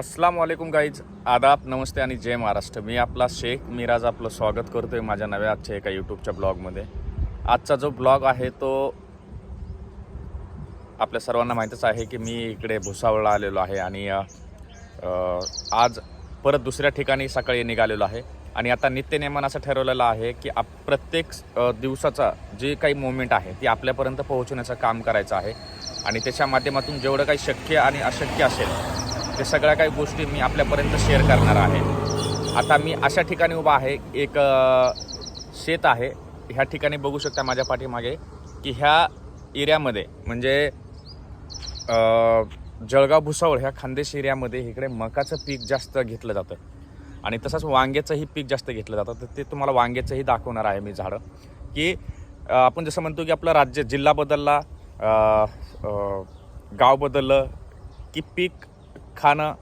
अस्सलाम वालेकुम गाईज आदाब नमस्ते आणि जय महाराष्ट्र. मी आपला शेख मिराज आपलं स्वागत करतो आहे माझ्या नव्या आजच्या एका यूट्यूबच्या ब्लॉगमध्ये. आजचा जो ब्लॉग आहे तो आपल्या सर्वांना माहीतच आहे की मी इकडे भुसावळला आलेलो आहे आणि आज परत दुसऱ्या ठिकाणी सकाळी निघालेलो आहे. आणि आता नित्यनेमान असं ठरवलेलं आहे की आप प्रत्येक दिवसाचा जे काही मोमेंट आहे ती आपल्यापर्यंत पोहोचवण्याचं काम करायचं आहे. आणि त्याच्या माध्यमातून जेवढं काही शक्य आणि अशक्य असेल ते सगळ्या काही गोष्टी मी आपल्यापर्यंत शेअर करणार आहे. आता मी अशा ठिकाणी उभा आहे एक शेत आहे. ह्या ठिकाणी बघू शकता माझ्या पाठीमागे की ह्या एरियामध्ये म्हणजे जळगाव भुसावळ ह्या खानदेश एरियामध्ये इकडे मकाचं पीक जास्त घेतलं जातं. आणि तसंच वांग्याचंही पीक जास्त घेतलं जातं. तर ते तुम्हाला वांग्याचंही दाखवणार आहे मी झाडं. की आपण जसं म्हणतो की आपलं राज्य जिल्हा बदलला गाव बदललं की पीक खाणं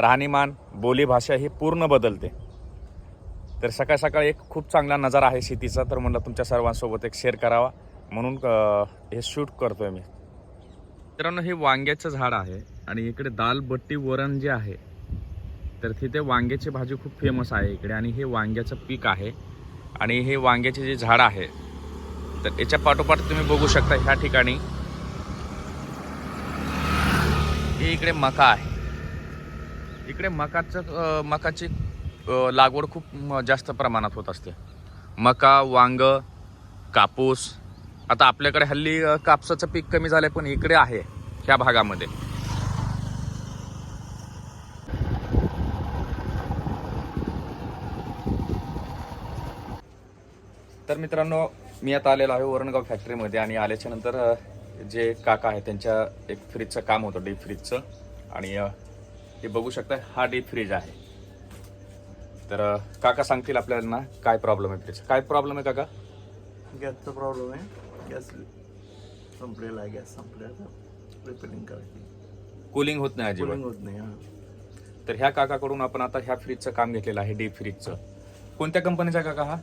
राहणीमान बोलीभाषा ही पूर्ण बदलते. तर सकाळ सकाळ एक खूप चांगला नजारा आहे शेतीचा तर म्हणलं तुमच्या सर्वांसोबत एक शेअर करावा. म्हणून हे शूट करतोय मी. मित्रांनो हे वांग्याचं झाड आहे आणि इकडे दाल बट्टी वरण जे आहे तर तिथे वांग्याची भाजी खूप फेमस आहे इकडे आणि हे वांग्याचं पीक आहे. आणि हे वांग्याचे जे झाड आहे तर याच्या पाठोपाठ तुम्ही बघू शकता ह्या ठिकाणी. हे इकडे मका आहे. इकडे मकाचं मकाची लागवड खूप जास्त प्रमाणात होत असते. मका वांग कापूस आता आपल्याकडे हल्ली कापसाचं पीक कमी झालंय पण इकडे आहे ह्या भागामध्ये. तर मित्रांनो मी आता आलेलो आहे वरणगाव फॅक्टरीमध्ये आणि आल्याच्यानंतर जे काका आहे त्यांच्या एक फ्रीजचं काम होतं डीप फ्रीजचं आणि हे बघू शकता हा डीप फ्रीज आहे. तर काका सांगतील आपल्याला ना काय प्रॉब्लेम आहे फ्रीज काय प्रॉब्लेम आहे काका? गॅसचा प्रॉब्लेम आहे. गॅस संपलेला आहे गॅस संपलेला रिपेअरिंग करायची. कूलिंग होत नाही अजिबात. होत नाही हा. तर ह्या काकाकडून आपण आता ह्या फ्रीजचं काम घेतलेलं आहे डीप फ्रीजचं कोणत्या कंपनीचा काका हा?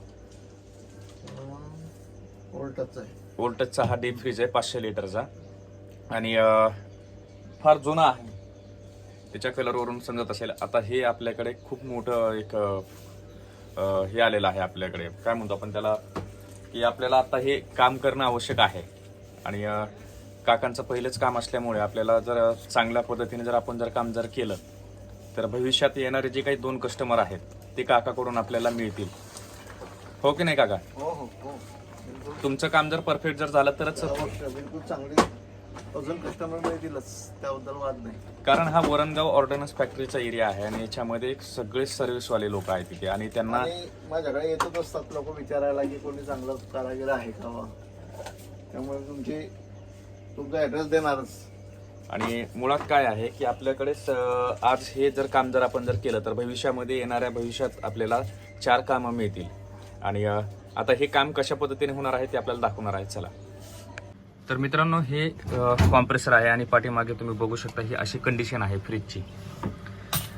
ओल्टच आहे. वोल्टसचा हा डीप फ्रीज आहे पाचशे लिटरचा आणि फार जुना आहे. त्याच्या कलरवरून समजत असेल. आता हे आपल्याकडे खूप मोठं एक हे आलेलं आहे आपल्याकडे. काय म्हणतो आपण त्याला? की आपल्याला आता हे काम करणं आवश्यक आहे. आणि काकांचं पहिलंच काम असल्यामुळे आपल्याला जर चांगल्या पद्धतीने जर आपण जर काम जर केलं तर भविष्यात येणारे जे काही दोन कस्टमर आहेत ते काकाकडून आपल्याला मिळतील. हो की नाही काका? हो हो हो. तुमचं काम जर परफेक्ट जर झालं तरच अवश्य, बिलकुल चांगली अजून कस्टमर मिळतीलच त्याबद्दल वाद नाही. कारण हा वरणगाव ऑर्डनन्स फॅक्टरीचा एरिया आहे आणि याच्यामध्ये एक सगळे सर्व्हिसवाले लोक आहेत तिथे आणि त्यांना आणि माझ्याकडे येतच असतात लोक विचारायला की कोणी चांगलं कारागीर आहे का? बा त्यामुळे तुमची तुमचा ऍड्रेस देणारच. आणि मुळात काय आहे की आपल्याकडे स- आज हे जर काम जर आपण जर केलं तर भविष्यामध्ये येणाऱ्या भविष्यात आपल्याला चार कामं मिळतील. आणि अ, आता हे काम कशा पद्धतीने होणार आहे ते आपल्याला दाखवणार आहे चला. तर मित्रांनो हे कॉम्प्रेसर आहे आणि पाठीमागे तुम्ही बघू शकता ही अशी कंडिशन आहे फ्रीजची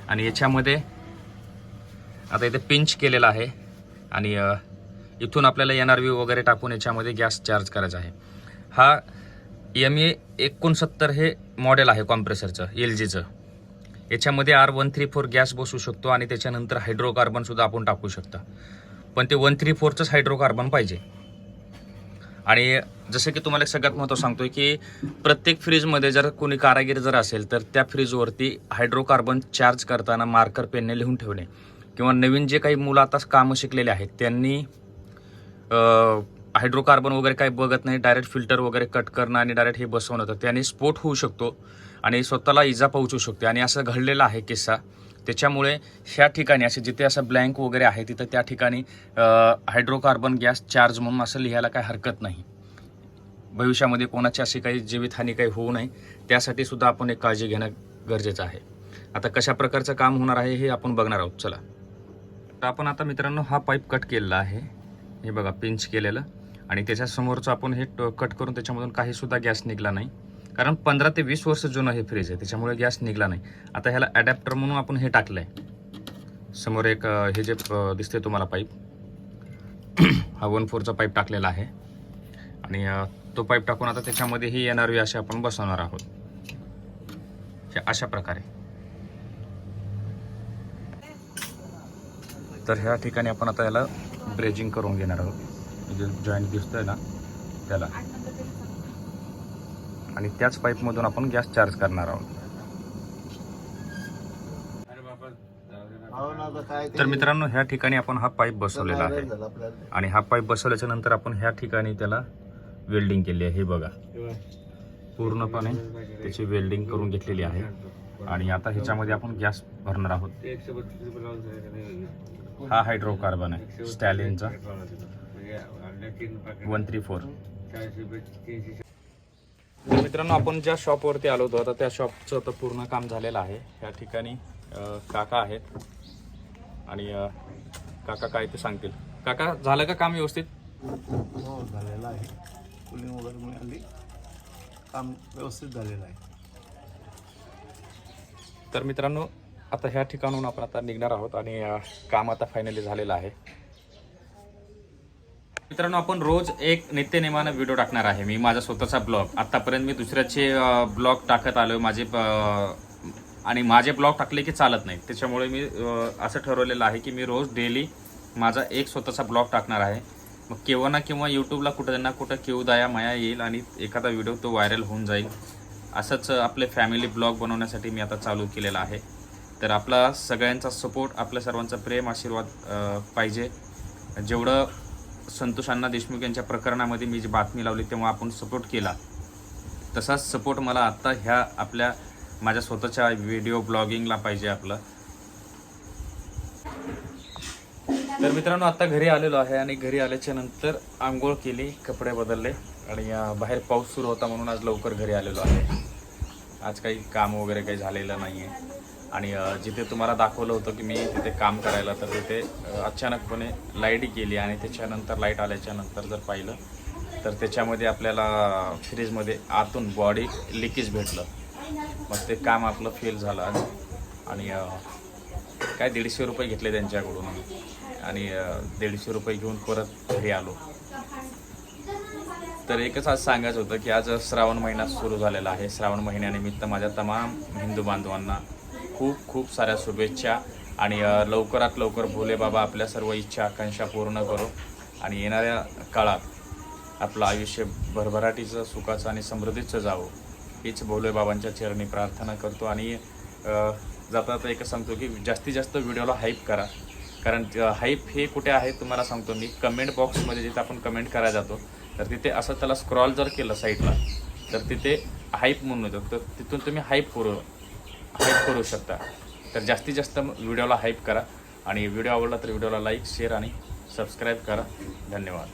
आणि याच्यामध्ये आता इथे पिंच केलेला आहे आणि इथून आपल्याला एन आर व्ही वगैरे टाकून याच्यामध्ये गॅस चार्ज करायचा आहे. हा एम ए एकोणसत्तर हे मॉडेल आहे कॉम्प्रेसरचं एल जीचं याच्यामध्ये R one three four gas बसू शकतो आणि त्याच्यानंतर हायड्रोकार्बनसुद्धा आपण टाकू शकता. पण ते वन थ्री फोरचंच हायड्रोकार्बन पाहिजे. आणि जसं की तुम्हाला एक सगळ्यात महत्त्व सांगतोय की प्रत्येक फ्रीजमध्ये जर कोणी कारागीर जर असेल तर त्या फ्रीजवरती हायड्रोकार्बन चार्ज करताना मार्कर पेनने लिहून ठेवणे. किंवा नवीन जे काही मुलं आता कामं शिकलेले आहेत त्यांनी हायड्रोकार्बन वगैरे काही बघत नाही डायरेक्ट फिल्टर वगैरे कट करणं आणि डायरेक्ट हे बसवणं तर त्याने स्फोट होऊ शकतो आणि स्वतःला इजा पोहोचू शकते. आणि असं घडलेला आहे किस्सा. त्याच्यामुळे ह्या ठिकाणी असे जिथे असं ब्लँक वगैरे आहे तिथं त्या ठिकाणी हायड्रोकार्बन गॅस चार्ज म्हणून असं लिहायला काही हरकत नाही. भविष्यामध्ये कोणाची अशी काही जीवितहानी काही होऊ नये त्यासाठी सुद्धा आपण एक काळजी घेणं गरजेचं आहे. आता कशा प्रकारचं काम होणार आहे हे आपण बघणार आहोत. चला. तर आपण आता मित्रांनो हा पाईप कट केलेला आहे. हे बघा पिंच केलेलं. आणि त्याच्यासमोरचं आपण हे ट- कट करून त्याच्यामधून काहीसुद्धा गॅस निघला नाही. कारण पंधरा ते वीस वर्ष जुनं हे फ्रीज आहे त्याच्यामुळे गॅस निघला नाही. आता ह्याला अडॅप्टर म्हणून आपण हे टाकलं आहे समोर एक हे जे दिसते तुम्हाला पाईप हा वन फोरचा पाईप टाकलेला आहे. आणि तो पाईप टाकून आता त्याच्यामध्ये ही येणार असे आपण बसवणार आहोत. हे अशा प्रकारे. तर ह्या ठिकाणी आपण आता याला ब्रेजिंग करून घेणार आहोत. म्हणजे जॉईंट दिसतोय ना त्याला. आणि त्याच पाईपमधून आपण गॅस चार्ज करणार आहोत. तर मित्रांनो ह्या ठिकाणी आपण हा पाईप बसवलेला आहे. आणि हा पाईप बसवल्याच्या नंतर आपण ह्या ठिकाणी त्याला वेल्डिंग केली आहे. हे बघा. पूर्णपणे त्याची वेल्डिंग करून घेतलेली आहे. आणि आता ह्याच्यामध्ये आपण गॅस भरणार आहोत. हा हायड्रोकार्बन आहे. स्टॅलिनचा. One three four. मित्रांनो आपण ज्या शॉपवरती आलो होतो आता त्या शॉपचं आता पूर्ण काम झालेलं आहे. या ठिकाणी काका आहेत. आणि काका काय ते सांगतील. काका झालं का काम व्यवस्थित? हो झालेलं आहे. कुलिंग वगैरे मिळाली काम व्यवस्थित झालेलं आहे. तर मित्रांनो आता ह्या ठिकाणून आपण आता निघणार आहोत आणि काम आता फायनली झालेलं आहे. मित्रांनो आपण रोज एक नित्यनेमानं व्हिडिओ टाकणार आहे. मी माझा स्वतःचा ब्लॉग आतापर्यंत मी दुसऱ्याचे ब्लॉग टाकत आलो माझे आणि माझे ब्लॉग टाकले की चालत नाही. त्याच्यामुळे मी असं ठरवलेलं आहे की मी रोज डेली माझा एक स्वतःचा ब्लॉग टाकणार आहे. मग केव्हा ना किंवा यूट्यूबला कुठं ना कुठं केव दया माया येईल आणि एखादा व्हिडिओ तो व्हायरल होऊन जाईल. असंच आपले फॅमिली ब्लॉग बनवण्यासाठी मी आता चालू केलेला आहे. तर आपला सगळ्यांचा सपोर्ट आपल्या सर्वांचा प्रेम आशीर्वाद पाहिजे. जेवढं संतोष अण्णा देशमुख यांच्या प्रकरणामध्ये मी जी बातमी लावली तेव्हा आपण सपोर्ट केला. तसाच सपोर्ट मला आत्ता ह्या आपल्या माझ्या स्वतःच्या व्हिडिओ ब्लॉगिंगला पाहिजे आपलं. तर मित्रांनो आत्ता घरी आलेलो आहे आणि घरी आल्याच्यानंतर आंघोळ केली कपडे बदलले आणि बाहेर पाऊस सुरू होता म्हणून आज लवकर घरी आलेलो आहे. आज काही काम वगैरे काही झालेलं नाही आहे आणि जिथे तुम्हाला दाखवलं होतं की मी तिथे काम करायला तर तिथे अचानकपणे लाइट गेली आणि त्याच्यानंतर लाइट आल्याच्यानंतर जर पाहिलं तर त्याच्यामध्ये आपल्याला फ्रीजमध्ये आतून बॉडी लिकेज भेटलं. मग ते काम आपलं फेल झालं आज आणि काय दीडशे रुपये घेतले त्यांच्याकडून. आणि दीडशे रुपये घेऊन परत घरी आलो. तर एकच आज सांगायचं होतं की आज श्रावण महिना सुरू झालेला आहे. श्रावण महिन्यानिमित्त माझ्या तमाम हिंदू बांधवांना खूप खूप साऱ्या शुभेच्छा आणि लवकरात लवकर भोले बाबा आपल्या सर्व इच्छा आकांक्षा पूर्ण करो आणि येणाऱ्या काळात आपलं आयुष्य भरभराटीचं सुखाचं आणि समृद्धीचं जावं. हीच भोले बाबांच्या चरणी प्रार्थना करतो आणि जाता जाता एकच सांगतो की जास्तीत जास्त व्हिडिओला हाईप करा. कारण हाईप हे कुठे आहे तुम्हाला सांगतो मी. कमेंट बॉक्समध्ये जिथे आपण कमेंट करायला जातो तर तिथे असं त्याला स्क्रॉल जर केलं साईडला तर तिथे हाईप म्हणून येतं. तर तिथून तुम्ही हाईप करू. हाईप करू शकता. तर जास्तीत जास्त व्हिडिओला हाईप करा. आणि व्हिडिओ आवडला तर व्हिडिओला लाईक शेअर आणि सबस्क्राईब करा. धन्यवाद.